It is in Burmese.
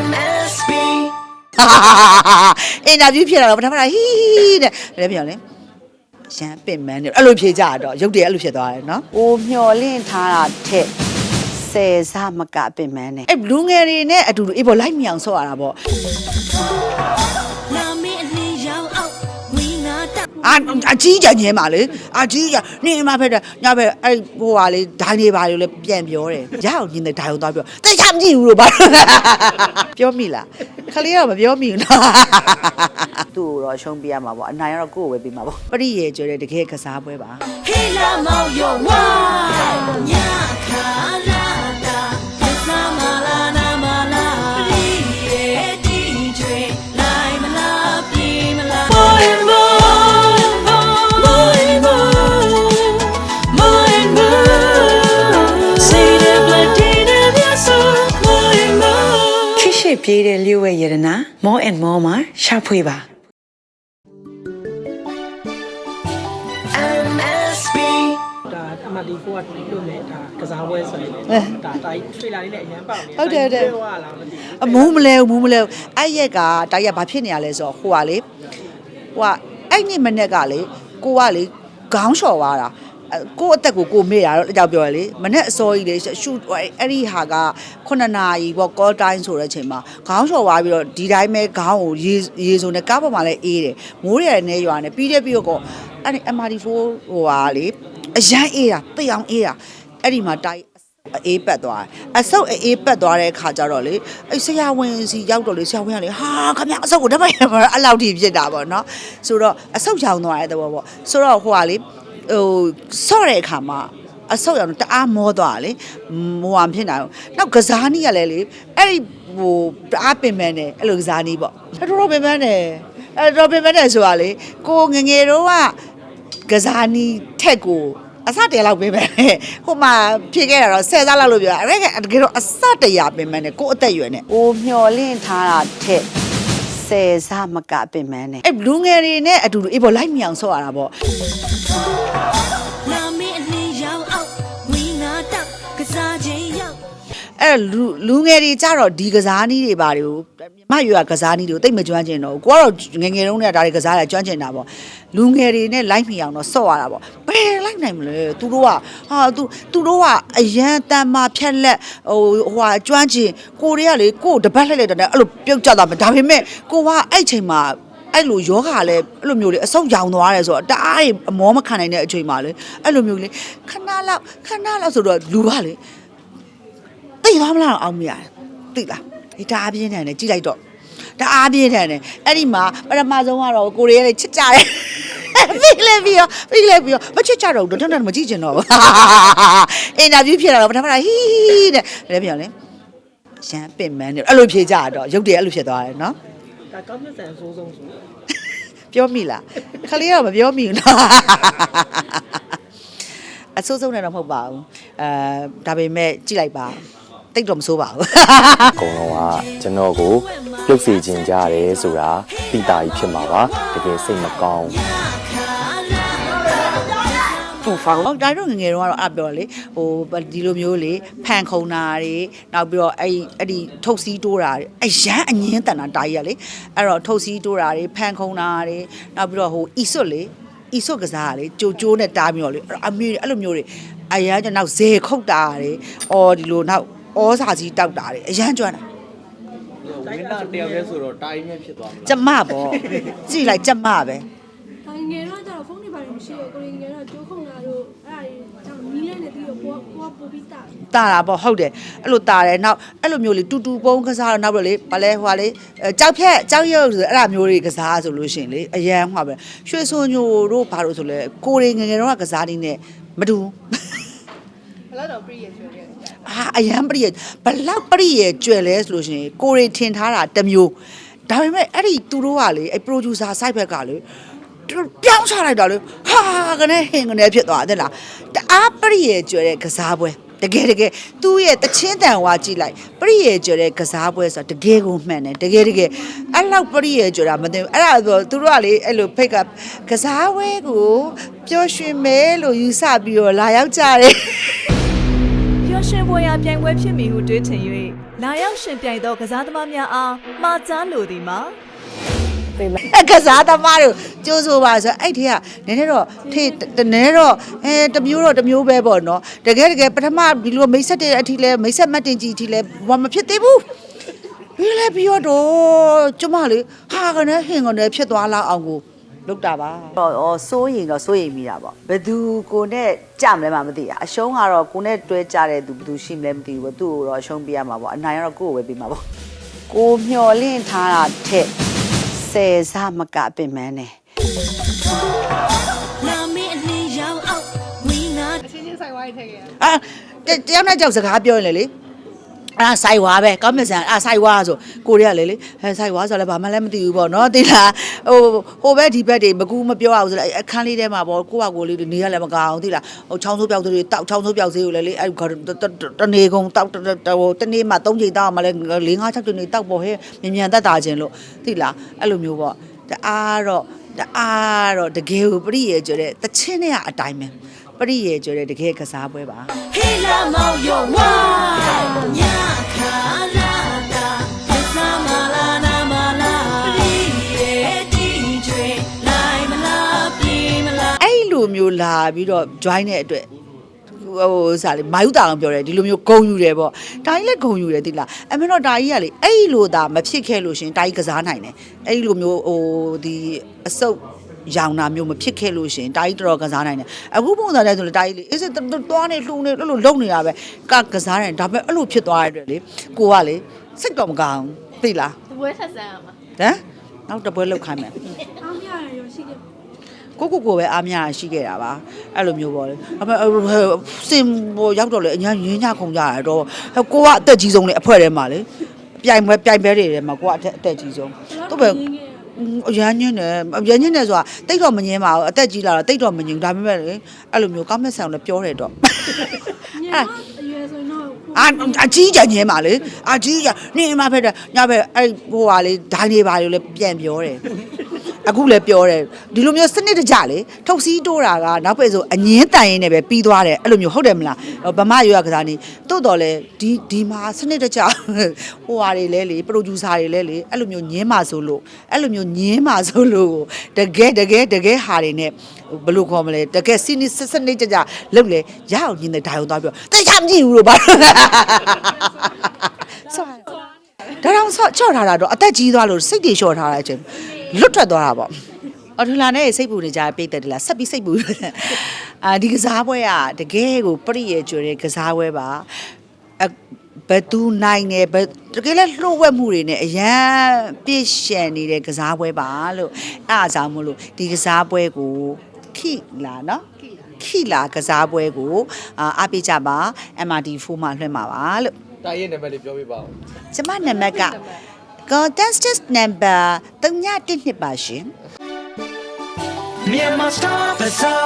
MSB အင်တာဗျူးဖြစ်လာတော့ပထမကဟီးတဲ့လည်းပြောလေရန်ပင်မန်းတယ်အဲ့လိုဖြေကြတော့ရုပ်တရက်အဲ့လိုဖြစ်သွားတယ်နော်။အိုမျော်လင့်ထားတာထက်ဆယ်စားမကပင်မန်းနဲ့အဲ့လူငယ်တွေနဲ့အတူတူအေးပေါ်လိုက်မြောင်ဆော့ရတာပေါ့ အာအကြီးကြညဲပါလေအကြီးကြနေမှာဖက်တယ်ညဘက်အဲ့ဟိုဟာလေဒိုင်းနေပါလို့လည်းပြန်ပြောတယ်ရအောင်ညင်းတဲ့ဒိုင်းကိုသွားပြောတိတ်ချမကြည့်ဘူးလို့ပါပြောမိလားခလေးတော့မပြောမိဘူးနော်သူ့ကိုတော့ရှုံးပြရမှာပေါ့အနိုင်ကတော့ကိုယ့်ကိုပဲပြီးမှာပေါ့ပရိယေကျွဲတဲ့တကယ်ကစားပွဲပါဟေးလာမောင်ယောဝါညခါလာ ပြေးတဲ့လျှို့ဝဲရတနာ more and more မှာရှာဖွေပါ MSB ဒါအမဒီကိုကလို့လေဒါကစားပွဲဆိုရင်အဲဒါတိုင်းထွေလာလေးနဲ့အရန်ပေါက်နေဟုတ်တယ်ဟုတ်တယ်ဟိုကလားမသိဘူးအမူးမလဲဘူးမူးမလဲဘူးအဲ့ရက်ကတိုက်ရက်ဘာဖြစ်နေရလဲဆိုတော့ဟိုကလေဟိုကအဲ့နေ့မနေ့ကလေကိုကလေခေါင်းလျှော်သွားတာအဲ့ ကိုယ့်အသက်ကိုကိုမေ့တာတော့အကြောက်ပြောရလေမနေ့အစောကြီးလေရှူအဲ့ဒီဟာက9နာရီပေါ့ကောတိုင်းဆိုတဲ့အချိန်မှာခေါင်းလျှော်သွားပြီးတော့ဒီတိုင်းပဲခေါင်းကိုရေရေစုံနဲ့ကားပေါ်မှာလည်းအေးတယ်မိုးရတဲ့နေရွာနဲ့ပြီးတဲ့ပြီးတော့ကောအဲ့ဒီ MRD4 ဟိုဟာလေအရန်အေးတာသိအောင်အေးတာအဲ့ဒီမှာတိုက်အေးပတ်သွားတယ်အဆုပ်အေးပတ်သွားတဲ့အခါကျတော့လေအဲ့ဆရာဝန်စီရောက်တော့လေဆရာဝန်ကလေဟာခမအဆုပ်ကိုတပတ်ရမှာအဲ့လောက်ထိဖြစ်တာပေါ့နော်ဆိုတော့အဆုပ်ရောင်သွားတဲ့သဘောပေါ့ဆိုတော့ဟိုကလေ ဟိုဆော့တဲ့အခါမှာအဆုပ်ရောင်တအားမောသွားတယ်လေမိုးအောင်ဖြစ်နေအောင်နောက်ကစားနီးကလည်းလေအဲ့ဒီဟိုတအားပင်ပန်းတယ်အဲ့လိုကစားနီးပေါ့တော်တော်ပင်ပန်းတယ်အဲ့တော်ပင်ပန်းတယ်ဆိုတာလေကိုငယ်ငယ်တော့ကကစားနီးထက်ကိုအစတရလောက်ပေးမယ်ဟိုမှာဖြေခဲ့တာတော့10စားလောက်လို့ပြောအဲ့ဒါတကယ်တော့အစတရပေးမယ်နဲ့ကိုယ့်အသက်အရွယ်နဲ့။အိုမျော်လင့်ထားတာထက် ဆယ်စားမကပင်မန်းနဲ့အဲ့လူငယ်တွေနဲ့အတူတူအေးပေါ်လိုက်မြောင်ဆော့ရတာပေါ့ အဲ့လူလူငယ်တွေကြတော့ဒီကစားနည်းတွေပါတွေကိုမရွာကစားနည်းတွေကိုတိတ်မကျွမ်းကျင်တော့ဘူးကိုကတော့ငယ်ငယ်တုန်းကဒါတွေကစားရကျွမ်းကျင်တာပေါ့လူငယ်တွေနဲ့လိုက်မြောင်တော့ဆော့ရတာပေါ့ဘယ်လိုက်နိုင်မလဲသူတို့ကဟာသူသူတို့ကအရန်တန်မာဖြက်လက်ဟိုဟိုဟာကျွမ်းကျင်ကိုတွေကလေကိုတပတ်လှည့်လှည့်တဲ့အဲ့လိုပြုတ်ကြတာပဲဒါပေမဲ့ကိုကအဲ့ချိန်မှာအဲ့လိုယောဂလည်းအဲ့လိုမျိုးလေအဆုတ်ရောင်သွားတယ်ဆိုတော့တအားကြီးအမောမခံနိုင်တဲ့အချိန်မှာလေအဲ့လိုမျိုးလေခဏလောက်ခဏလောက်ဆိုတော့လူကလေ သိသွားမလားအောင်မရတယ်သိလားဒီတအားပြင်းထန်တယ်ကြည့်လိုက်တော့တအားပြင်းထန်တယ်အဲ့ဒီမှာပထမဆုံးကတော့ကိုရီးယားလေးချစ်ကြတယ်ပြီးလေပြီးရောပြီးလေပြီးရောမချစ်ကြတော့ဘူးတော့တော့မကြည့်ချင်တော့ဘူးအင်တာဗျူးဖြစ်လာတော့ပထမကဟီးတဲ့လည်းပြောလေရန်ပင်မန်းတယ်အဲ့လိုဖြေကြတော့ရုပ်တရက်အဲ့လိုဖြစ်သွားတယ်နော်ဒါကောင်းမြတ်ဆန်အစိုးဆုံးဆိုပြောမိလားခလေးကတော့မပြောမိဘူးနော်အဆိုးဆုံးနဲ့တော့မဟုတ်ပါဘူးအဲဒါပေမဲ့ကြည့်လိုက်ပါ တိတ်တော့မဆိုးပါဘူးအကုန်လုံးကကျွန်တော်ကိုပြုတ်စေခြင်းကြရတယ်ဆိုတာသိတာကြီးဖြစ်မှာပါတကယ်စိတ်မကောင်းပူဖောင်းဟုတ်ဒါတော့ငယ်ငယ်တော့ကတော့အပြောလေဟိုဒီလိုမျိုးလေဖန်ခုံတာတွေနောက်ပြီးတော့အဲ့အဲ့ဒီထုတ်စီးတိုးတာတွေအရန်အငင်းတန်တာတာကြီးရလေအဲ့တော့ထုတ်စီးတိုးတာတွေဖန်ခုံတာတွေနောက်ပြီးတော့ဟိုအီဆွတ်လေအီဆွတ်ကစားတာလေကြိုကြိုးနဲ့တားပြီးတော့လေအဲ့အမေအဲ့လိုမျိုးတွေအရန်ကျနောက်ဇေခုတ်တာတွေအော်ဒီလိုနောက် ဩစာကြီးတောက်တာတွေအရန်ကျွမ်းတာဝင်းနာတယောက်တည်းဆိုတော့တိုင်းမြဖြစ်သွားမှာကျမပေါ့ကြည့်လိုက်ကျမပဲတိုင်းငယ်တော့ကျတော့ဖုန်းတွေပါလို့မရှိတော့ကိုရင်ငယ်တော့ကျိုးခုံလာတော့အဲ့ဒါကြီးကြောင့်မီးလဲနေပြီးတော့ကိုကကိုကပို့ပြီးတာတာတာပေါ့ဟုတ်တယ်အဲ့လိုတာတယ်နောက်အဲ့လိုမျိုးလေတူတူပုံးကစားတော့နောက်ပြီးလေဗလဲဟိုကလေအဲကြောက်ဖြက်ကြောက်ရွံ့ဆိုအဲ့ဒါမျိုးတွေကစားဆိုလို့ရှိရင်လေအရန်ဟွာပဲရွှေစွန်ညိုတို့ဘာလို့ဆိုလဲကိုရီငယ်ငယ်တော့ကစားနေနဲ့မတူဘယ်တော့ပြည့်ရကျွဲလဲ အာအရန်ပြည့်ရဘလောက်ပြည့်ရကျွဲလဲဆိုလို့ရှိရင်ကိုရီထင်ထားတာတစ်မျိုးဒါပေမဲ့အဲ့ဒီသူတို့ကလေအဲ့ producer site ဘက်ကလေသူတို့ပြောင်းချလိုက်တာလေဟာကနေဟင်ကနေဖြစ်သွားတယ်လားတအားပရိယေကျွဲတဲ့ကစားပွဲတကယ်တကယ်သူ့ရဲ့တချင်းတန်ဝါကြည့်လိုက်ပရိယေကျွဲတဲ့ကစားပွဲဆိုတာတကယ်ကိုမှန်တယ်တကယ်တကယ်အဲ့လောက်ပရိယေကျွဲတာမသိဘူးအဲ့ဒါဆိုသူတို့ကလေအဲ့လိုဖိတ်ကကစားပွဲကိုပျော်ရွှင်မဲလို့ယူဆပြီးတော့လာရောက်ကြတယ်ပျော် ရွှင်ပွဲရာပြိုင်ပွဲဖြစ်မည်ဟုတွေးထင်၍လာရောက်ရှင်ပြိုင်သောကစားသမားများအားမှာကြားလိုသည်မှာအဲကစားသမားတို့ကြိုးဆိုပါဆိုအဲ့ဒီကနည်းနည်းတော့ထေတနည်းတော့အဲတစ်မျိုးတော့တစ်မျိုးပဲပေါ့နော်တကယ်တကယ်ပထမဒီလိုမိတ်ဆက်တဲ့အထိလဲမိတ်ဆက်မှတ်တင်ကြီးအထိလဲဘာမဖြစ်သေးဘူးပြီးလဲပြီးတော့ကျမလေဟာကနေဟင်ကနေဖြစ်သွားလောက်အောင်ကို လုပ်တာပါတော့ဩစိုးရင်တော့စိုးရင်မိတာပေါ့ဘယ်သူကိုနဲ့ကြမလဲမှမသိတာအရှုံးကတော့ကိုနဲ့တွဲကြတဲ့သူဘယ်သူရှိမလဲမသိဘူးပေါ့သူ့ကိုတော့အရှုံးပေးရမှာပေါ့အနိုင်ကတော့ကိုယ့်ကိုပဲပေးမှာပေါ့ကိုမျော်လင့်ထားတာထက်ဆယ်စားမကအပင်မန်းနဲ့လာမင်းအလင်းရောင်အောင်ဝီနာအာတတယောက်နဲ့ကြောက်စကားပြောရင်လေလေ အာဆိုင်ဝါပဲကောင်းမြတ်ဆန်အာဆိုင်ဝါဆိုကိုရီးယားလေလေဟဲဆိုင်ဝါဆိုလည်းဘာမှလည်းမသိဘူးပေါ့နော်သိလားဟိုဟိုဘက်ဒီဘက်တွေမကူမပြောအောင်ဆိုလည်းအခန်းလေးထဲမှာပေါ့ကိုယ့်ဟာကိုယ်လေးတွေနေရလည်းမကောင်းသိလားဟိုချောင်းဆိုးပြောက်တွေတောက်ချောင်းဆိုးပြောက်စေးကိုလည်းလေအဲ့တနေကုန်တောက်ဟိုတနေ့မှ၃ချိန်တောက်မှလည်း၄၅၆ချိန်တောက်ပေါ့ဟဲ့မြန်မြန်တက်တာခြင်းလို့သိလားအဲ့လိုမျိုးပေါ့တအားတော့တအားတော့တကယ်ကိုပြည့်ရကြတဲ့တချင်းနဲ့အတိုင်းပဲပြည့်ရကြတဲ့တကယ်ကစားပွဲပါဟေးလာမောင်ယောဝါညခါ လာတာပစမလာနာမလာရီရဲ့ဒီကျွေလိုက်မလားပြေမလားအဲ့လိုမျိုးလာပြီးတော့ join တဲ့အတွက်ဟိုစားလေမာယုတာအောင်ပြောတယ်ဒီလိုမျိုးဂုံယူတယ်ပေါ့ဒါကြီးလည်းဂုံယူတယ်သိလားအမေတော့ဒါကြီးကလေအဲ့လိုသာမဖြစ်ခဲ့လို့ရှရင်ဒါကြီးကစားနိုင်တယ်အဲ့လိုမျိုးဟိုဒီအစုပ် ရောင်တာမျိုးမဖြစ်ခဲ့လို့ရှရင်ဒါကြီးတော်တော်ကစားနိုင်တယ်အခုပုံစံနဲ့ဆိုလေဒါကြီးလေအေးစသွားနေလှူနေအဲ့လိုလုံနေတာပဲကကစားတယ်ဒါပေမဲ့အဲ့လိုဖြစ်သွားတဲ့အတွက်လေကိုကလေစိတ်တော့မကောင်းသိလားတပွဲဆက်ဆန်းရမှာဟမ်နောက်တစ်ပွဲလောက်ခိုင်းမယ်အားမရရရောရှိတယ်ကိုကိုကိုပဲအားမရရှိခဲ့တာပါအဲ့လိုမျိုးပေါ့လေအမေစင်ပေါ်ရောက်တော့လေအညာရင်းညခုံကြရတော့ကိုကအသက်ကြီးဆုံးလေအဖွဲထဲမှာလေပြိုင်ပွဲပြိုင်ပွဲတွေထဲမှာကိုကအသက်အသက်ကြီးဆုံးသူ့ပဲ အရန်ညင်းတယ်အရန်ညင်းတယ်ဆိုတာတိတ်တော့မငင်းပါဘူးအသက်ကြီးလာတော့တိတ်တော့မငင်းဒါပေမဲ့လေအဲ့လိုမျိုးကောင်းမဲ့ဆန်လည်းပြောတယ်တော့ညအရွယ်ဆိုရင်တော့အာအကြီးကြညင်းပါလေအကြီးကြနေမှာဖက်တယ်ညဖက်အဲ့ဟိုဟာလေဒိုင်းနေပါလေလည်းပြန်ပြောတယ် အခုလည်းပြောတယ်ဒီလိုမျိုးစနစ်တကျလေထုတ်စည်းတိုးတာကနောက်ပဲဆိုအငင်းတန်ရင်နဲ့ပဲပြီးသွားတယ်အဲ့လိုမျိုးဟုတ်တယ်မလားဗမာရွက်ကစားနေတိုးတော်လေဒီဒီမှာစနစ်တကျဟိုဟာတွေလဲလေပရိုဂျူဆာတွေလဲလေအဲ့လိုမျိုးညင်းပါဆိုလို့အဲ့လိုမျိုးညင်းပါဆိုလို့တကယ်တကယ်တကယ်ဟာတွေနဲ့ဘယ်လိုခေါ်မလဲတကယ်စီနီစနစ်တကျလုပ်လေရအောင်ညင်းတဲ့ဓာတ်ရုံသွားပြောတိတ်ချမကြည့်ဘူးလို့ပါဆောဒါတော့ဆော့ချော့ထားတာတော့အသက်ကြီးသွားလို့စိတ်တွေလျှော့ထားတာအချင်း လွတ်ထွက်သွားတာပေါ့အော်ထူလာနဲ့စိတ်ပူနေကြပြိတ္တတလားဆက်ပြီးစိတ်ပူအာဒီကစားပွဲကတကယ်ကို ပြည့်ရကျွတဲ့ကစားပွဲပါအဘယ်သူနိုင်နေဘယ်တကယ်လဲလှုပ်ဝက်မှုတွေနဲ့အရန်ပြည့်ရှံနေတဲ့ကစားပွဲပါလို့အဲ့အားကြောင့်မလို့ဒီကစားပွဲကိုခိလာနော်ခိလာကစားပွဲကိုအာအားပေးကြပါ MRT4 မှာလွှင့်ပါပါလို့တာရဲ့နံပါတ်လေးပြောပြပါဦးကျမနံပါတ်က contestant number 312ပါရှင် Myanmar Star Bazaar